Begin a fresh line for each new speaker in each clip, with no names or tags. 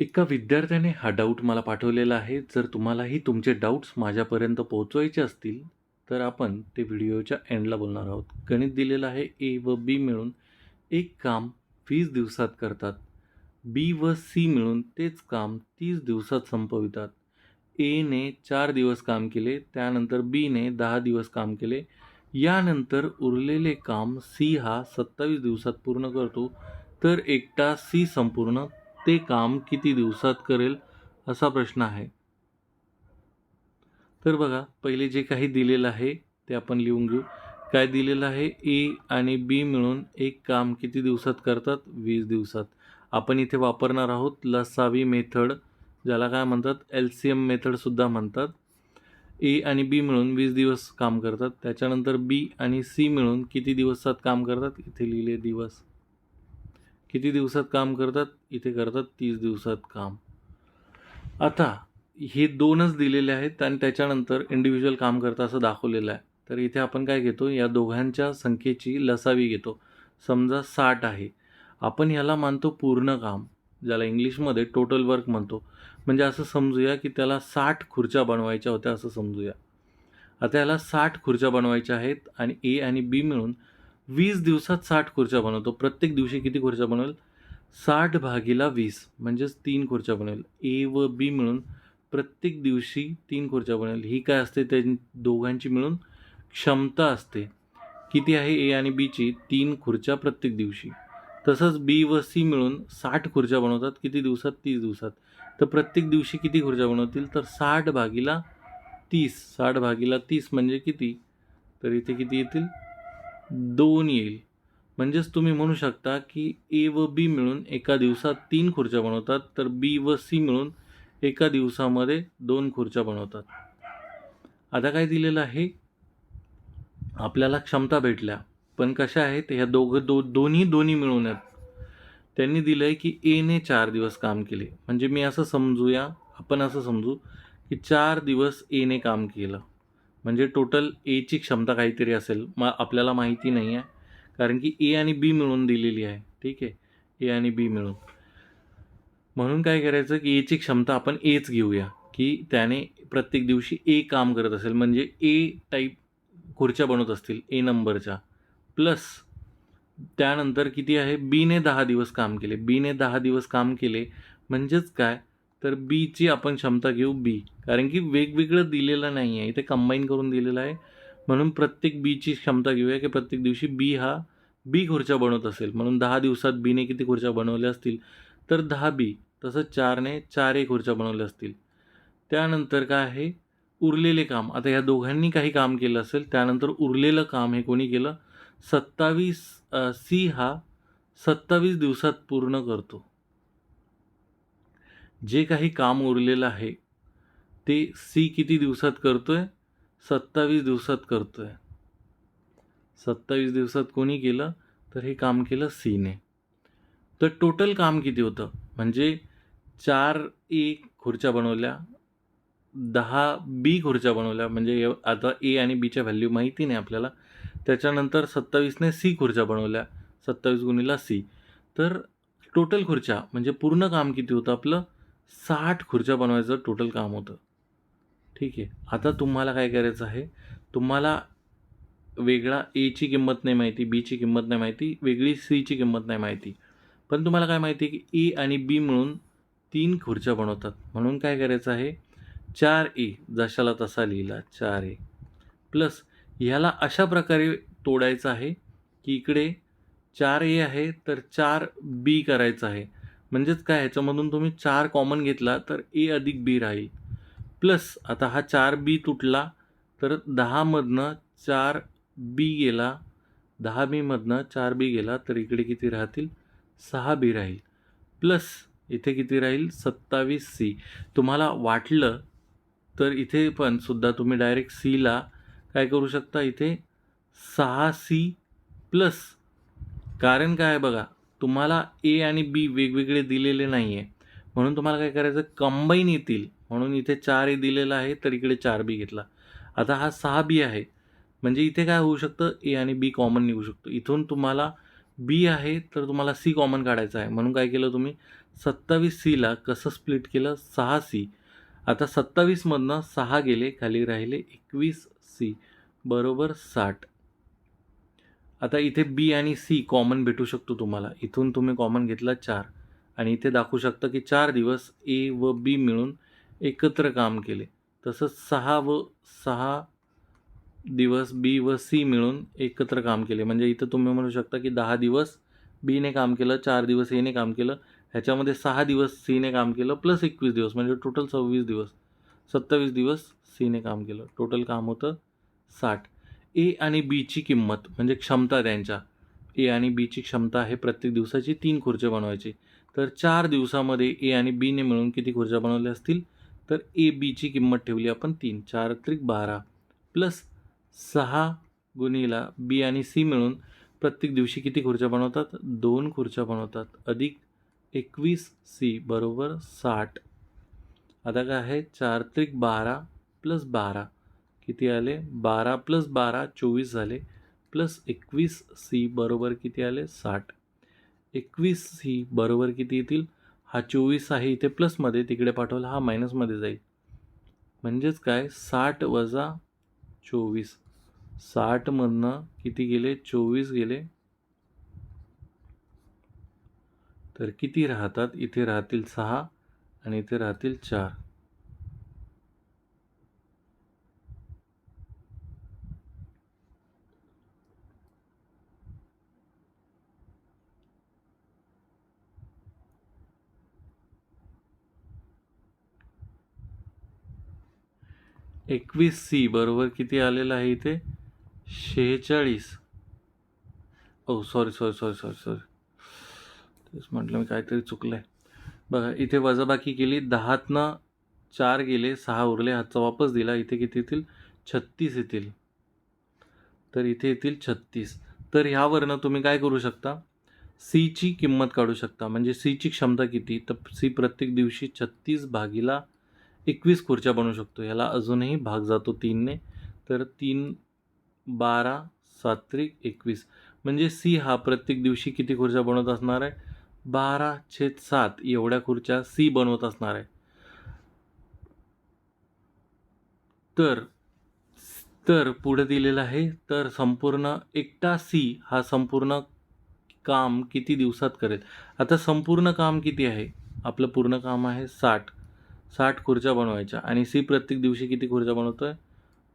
एका विद्यार्थ्याने हा डाऊट मला पाठवलेला आहे. जर तुम्हालाही तुमचे डाऊट्स माझ्यापर्यंत पोहोचवायचे असतील, तर आपण ते व्हिडिओच्या एंडला बोलणार आहोत. गणित दिलेलं आहे ए व बी मिळून एक काम वीस दिवसात करतात. बी व सी मिळून तेच काम तीस दिवसात संपवितात. एने चार दिवस काम केले, त्यानंतर बीने दहा दिवस काम केले. यानंतर उरलेले काम सी हा 27 दिवसात पूर्ण करतो. तर एकटा सी संपूर्ण ते काम किती दिवसात करेल असा प्रश्न आहे. तर बघा पहिले जे काही दिलेलं आहे ते आपण लिहून घेऊ. काय दिलेलं आहे ए आणि बी मिळून एक काम किती दिवसात करतात वीस दिवसात. आपण इथे वापरणार आहोत लसावी मेथड ज्याला काय म्हणतात एल सी एम मेथडसुद्धा म्हणतात. ए आणि बी मिळून वीस दिवस काम करतात. त्याच्यानंतर बी आणि सी मिळून किती दिवसात काम करतात इथे लिहिले दिवस. किती दिवसात काम करतात इथे करतात तीस दिवसात काम. आता हे दोनच दिलेले आहेत आणि त्याच्यानंतर इंडिव्हिज्युअल काम करता असं दाखवलेलं आहे. तर इथे आपण काय घेतो या दोघांच्या संख्येची लसावी घेतो. समजा साठ आहे. आपण ह्याला मानतो पूर्ण काम ज्याला इंग्लिशमध्ये टोटल वर्क म्हणतो. म्हणजे असं समजूया की त्याला साठ खुर्च्या बनवायच्या होत्या असं समजूया. आता याला साठ खुर्च्या बनवायच्या आहेत आणि ए आणि बी मिळून वीस दिवसात साठ खुर्च्या बनवतो. प्रत्येक दिवशी किती खुर्च्या बनवेल साठ भागीला वीस म्हणजेच तीन खुर्च्या बनवेल. ए व बी मिळून प्रत्येक दिवशी तीन खुर्च्या बनवेल. ही काय असते त्या दोघांची मिळून क्षमता असते. किती आहे ए आणि बीची तीन खुर्च्या प्रत्येक दिवशी. तसंच बी व सी मिळून साठ खुर्च्या बनवतात. किती दिवसात तीस दिवसात. तर प्रत्येक दिवशी किती खुर्च्या बनवतील तर साठ भागीला तीस साठ भागीला तीस म्हणजे किती तर इथे किती येतील दोन येईल. म्हणजेच तुम्ही म्हणू शकता की ए व बी मिळून एका दिवसात तीन खुर्च्या बनवतात. तर बी व सी मिळून एका दिवसामध्ये दोन खुर्च्या बनवतात. आता काय दिलेलं आहे आपल्याला क्षमता भेटल्या. पण कशा आहेत ह्या दोघं दो दोन्ही दोन्ही मिळून आहेत. त्यांनी दिलं आहे की एने चार दिवस काम केले. म्हणजे मी असं समजूया आपण असं समजू की चार दिवस एने काम केलं. म्हणजे टोटल एची क्षमता काहीतरी असेल. मग आपल्याला माहिती नाही आहे. कारण की ए आणि बी मिळून दिलेली आहे. ठीक आहे. ए आणि बी मिळून. म्हणून काय करायचं की एची क्षमता आपण एच घेऊया की त्याने प्रत्येक दिवशी ए काम करत असेल. म्हणजे ए टाईप खुर्च्या बनवत असतील ए नंबरच्या. प्लस त्यानंतर किती आहे बीने दहा दिवस काम केले. बीने दहा दिवस काम केले म्हणजेच काय तर बीची आपण क्षमता घेऊ बी. कारण की वेगवेगळं दिलेलं नाही आहे. इथे कंबाईन करून दिलेलं आहे. म्हणून प्रत्येक बीची क्षमता घेऊया की प्रत्येक दिवशी बी हा बी खुर्च्या बनवत असेल. म्हणून दहा दिवसात बीने किती खुर्च्या बनवल्या असतील तर दहा बी. तसंच चारने चारही खुर्च्या बनवल्या असतील. त्यानंतर काय आहे उरलेले काम. आता ह्या दोघांनी काही काम केलं असेल. त्यानंतर उरलेलं काम हे कोणी केलं 27 सी हा 27 दिवसात पूर्ण करतो. जे काही काम उरलेलं आहे ते सी किती दिवसात करतो आहे सत्तावीस दिवसात करतो आहे सत्तावीस दिवसात कोणी केलं तर हे काम केलं सीने. तर टोटल काम किती होतं म्हणजे चार ए खुर्च्या बनवल्या. दहा बी खुर्च्या बनवल्या. म्हणजे आता ए आणि बीच्या व्हॅल्यू माहिती नाही आपल्याला. त्याच्यानंतर 27ने सी खुर्च्या बनवल्या. 27 गुणिला सी. तर टोटल खुर्च्या म्हणजे पूर्ण काम किती होतं आपलं साठ खुर्च्या बनवायचं टोटल काम होतं. ठीक आहे. आता तुम्हाला काय करायचं आहे तुम्हाला वेगळा एची किंमत नाही माहिती, बीची किंमत नाही माहिती, वेगळी सीची किंमत नाही माहिती. पण तुम्हाला काय माहिती आहे की ए आणि बी मिळून तीन खुर्च्या बनवतात. म्हणून काय करायचं आहे चार ए जशाला तसा लिहिला चार ए प्लस ह्याला अशा प्रकारे तोडायचं आहे की इकडे चार ए आहे तर चार बी करायचं आहे. म्हणजेच काय ह्याच्यामधून तुम्ही चार कॉमन घेतला तर ए अधिक बी राहील. प्लस आता हा चार बी तुटला तर दहामधनं चार बी गेला. दहा बीमधनं चार बी गेला तर इकडे किती राहतील सहा बी राहील. प्लस इथे किती राहील 27 सी. तुम्हाला वाटलं तर इथे पण सुद्धा तुम्ही डायरेक्ट सीला काय करू शकता इथे सहा सी प्लस कारण काय आहे बघा तुम्हाला ए आणि बी वेगवेगळे दिलेले नाही आहे. म्हणून तुम्हाला काय करायचं कंबाईन येतील. म्हणून इथे चार ए दिलेला आहे तर इकडे चार बी घेतला. आता हा सहा बी आहे. म्हणजे इथे काय होऊ शकतं ए आणि बी कॉमन निघू शकतो. इथून तुम्हाला बी आहे तर तुम्हाला सी कॉमन काढायचा आहे म्हणून काय केलं तुम्ही सत्तावीस सीला कसं स्प्लिट केलं सहा सी आता सत्तावीसमधनं सहा गेले खाली राहिले एकवीस सी बरोबर साठ आता इथे बी आणि सी कॉमन भेटू शकतो तुम्हाला. इथून तुम्ही कॉमन घेतला चार. आणि इथे दाखवू शकता की चार दिवस ए व बी मिळून एकत्र काम केले. तसंच सहा व सहा दिवस बी व सी मिळून एकत्र काम केले. म्हणजे इथं तुम्ही म्हणू शकता की दहा दिवस बीने काम केलं चार दिवस एने काम केलं. ह्याच्यामध्ये सहा दिवस सीने काम केलं प्लस एकवीस दिवस म्हणजे टोटल सव्वीस दिवस. सत्तावीस दिवस सीने काम केलं. टोटल काम होतं साठ. ए आणि बीची किंमत म्हणजे क्षमता त्यांच्या. ए आणि बीची क्षमता आहे प्रत्येक दिवसाची तीन खुर्च्या बनवायची. तर चार दिवसामध्ये ए आणि बीने मिळून किती खुर्च्या बनवल्या असतील? तर ए बीची किंमत ठेवली आपण तीन चार त्रिक बारा. प्लस सहा गुणीला बी आणि सी मिळून प्रत्येक दिवशी किती खुर्च्या बनवतात? दोन खुर्च्या बनवतात. अधिक एकवीस सी बरोबर साठ. आता काय आहे? चार त्रिक बारा प्लस बारा. किती आले? बारा प्लस बारा चोवीस झाले. प्लस एकवीस सी बरोबर किती आले? साठ. एकवीस सी बरोबर किती येतील? हा चोवीस आहे इथे प्लसमध्ये तिकडे पाठवला हा मायनसमध्ये जाईल. म्हणजेच काय? साठ वजा चोवीस. साठमधनं किती गेले? चोवीस गेले. तर किती राहतात? इथे राहतील सहा आणि इथे राहतील चार. एकवीस सी बरोबर किती आलेलं आहे इथे? शेहेचाळीस. ओ sorry sorry sorry sorry sorry तेच म्हटलं मी काहीतरी चुकलं आहे बघा इथे वजाबाकी केली दहातनं चार गेले सहा उरले हातचा वापस दिला इथे किती येतील? छत्तीस येतील. तर इथे येतील छत्तीस. तर ह्यावरनं तुम्ही काय करू शकता? सीची किंमत काढू शकता. म्हणजे सीची क्षमता किती? तर सी प्रत्येक दिवशी छत्तीस भागीला एकवीस खुर्च्या बनवू शकतो. ह्याला अजूनही भाग जातो तीनने. तर तीन बारा सात्रिक एकवीस. म्हणजे सी हा प्रत्येक दिवशी किती खुर्च्या बनवत असणार आहे? बारा छेद सात एवढ्या खुर्च्या सी बनवत असणार आहे. तर तर पुढे दिलेलं आहे. तर संपूर्ण एकटा सी हा संपूर्ण काम किती दिवसात करेल? आता संपूर्ण काम किती आहे? आपलं पूर्ण काम आहे साठ. साठ खुर्च्या बनवायच्या. आणि सी प्रत्येक दिवशी किती खुर्च्या बनवतो आहे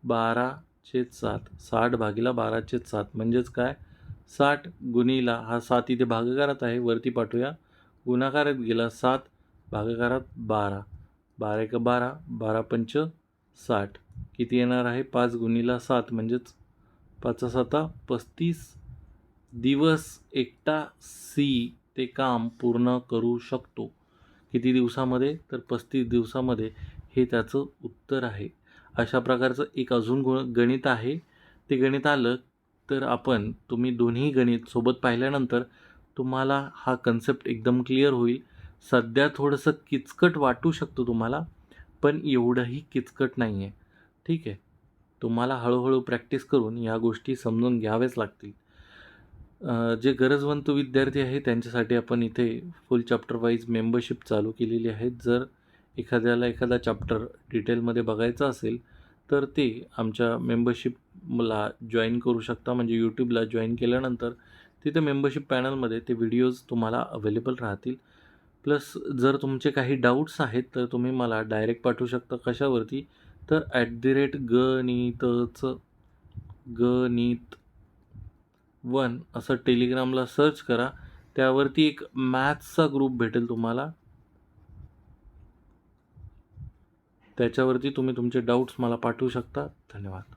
बारा छेद सात. साठ भागीला बारा छेद सात. म्हणजेच काय? साठ गुणीला हा सात इथे भागाकारात आहे वरती पाठवूया. गुणाकारात गेला सात भागाकारात बारा. बारा एक बारा बारा पंच साठ. किती येणार आहे? पाच गुणीला सात म्हणजेच पाच साता पस्तीस. दिवस एकटा सी ते काम पूर्ण करू शकतो. किती दिवसामध्ये तर पस्तीस दिवसामध्ये हे त्याचं उत्तर आहे. अशा प्रकारचं एक अजून गु गणित आहे. ते गणित आलं तर आपण तुम्ही दोन्ही गणित सोबत पाहिल्यानंतर तुम्हाला हा कन्सेप्ट एकदम क्लिअर होईल. सध्या थोडंसं किचकट वाटू शकतो तुम्हाला पण एवढंही किचकट नाही आहे ठीक आहे? तुम्हाला हळूहळू प्रॅक्टिस करून या गोष्टी समजून घ्याव्याच लागतील. जे गरजवंत विद्यार्थी आहे त्यांच्यासाठी आपण इथे फुल चॅप्टर वाईज मेंबरशिप चालू केलेली आहे जर एखाद्याला एखादा चॅप्टर डिटेलमध्ये बघायचा असेल तर ते आमच्या मेंबरशिपला जॉईन करू शकता. म्हणजे यूट्यूबला जॉईन केल्यानंतर तिथे मेंबरशिप पॅनलमध्ये ते व्हिडिओज तुम्हाला अवेलेबल राहतील. प्लस जर तुमचे काही डाऊट्स आहेत तर तुम्ही मला डायरेक्ट पाठवू शकता कशावरती? तर ॲट दी रेट गणितचं गणित वन असं टेलिग्रामला सर्च करा. त्यावरती एक मॅथ्सचा ग्रुप भेटेल तुम्हाला. त्याच्यावरती तुम्ही तुमचे डाऊट्स मला पाठवू शकता. धन्यवाद.